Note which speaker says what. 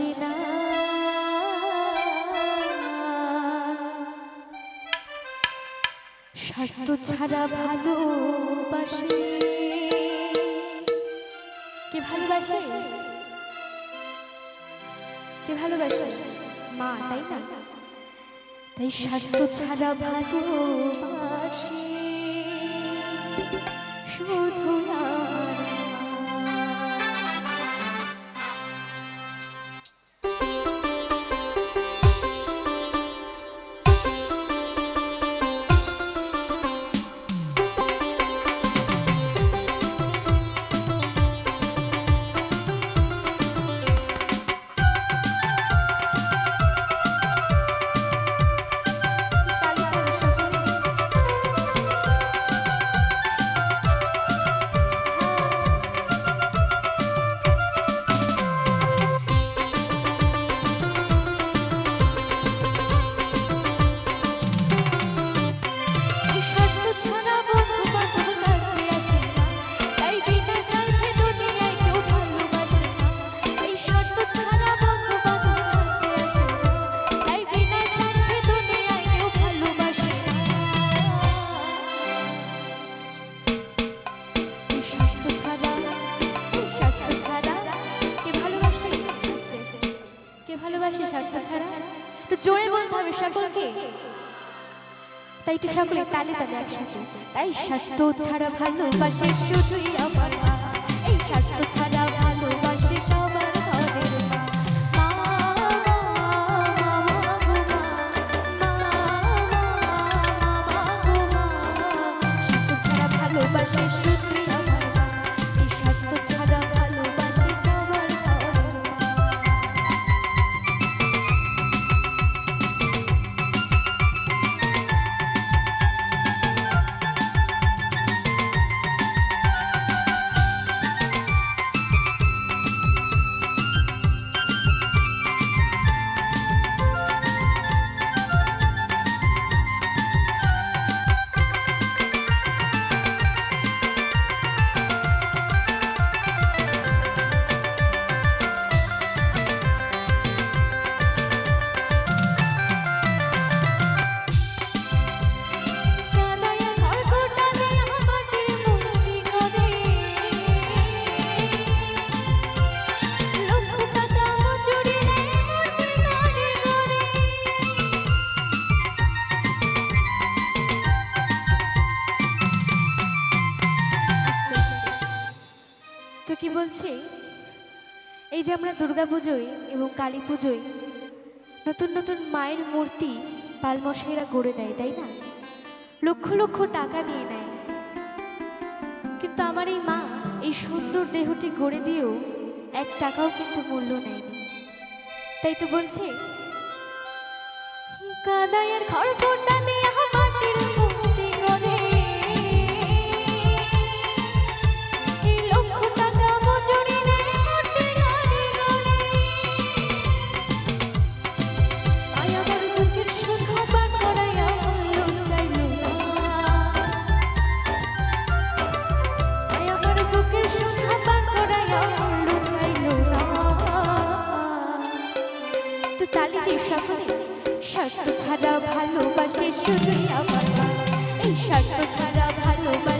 Speaker 1: আসে না শর্ত ছাড়া ভালোবাসে। কে ভালোবাসে? কে ভালোবাসে? মা, তাই না? তাই শর্ত ছাড়া ভালোবাসে। একটু জোরে বলতে হবে সকলকে। তাই তো সকলে তালে তালে একসাথে। তাই স্বার্থ ছাড়া ভালোবাসে শুধুই আমার এই স্বার্থ ছাড়া বলছে এই যে আমরা দুর্গা পুজোয় এবং কালী পুজোয় নতুন নতুন মায়ের মূর্তি পালমশাইরা গড়ে দেয়, তাই না? লক্ষ লক্ষ টাকা নিয়ে নেয়। কিন্তু আমার এই মা এই সুন্দর দেহটি গড়ে দিয়েও এক টাকাও কিন্তু মূল্য নেয়নি। তাই তো বলছে কাদায়ের খড়কোটা নিয়ে স্বার্থ ছাড়া ভালোবাসে শুধুই আমার এই সত্য ছাড়া ভালোবাসে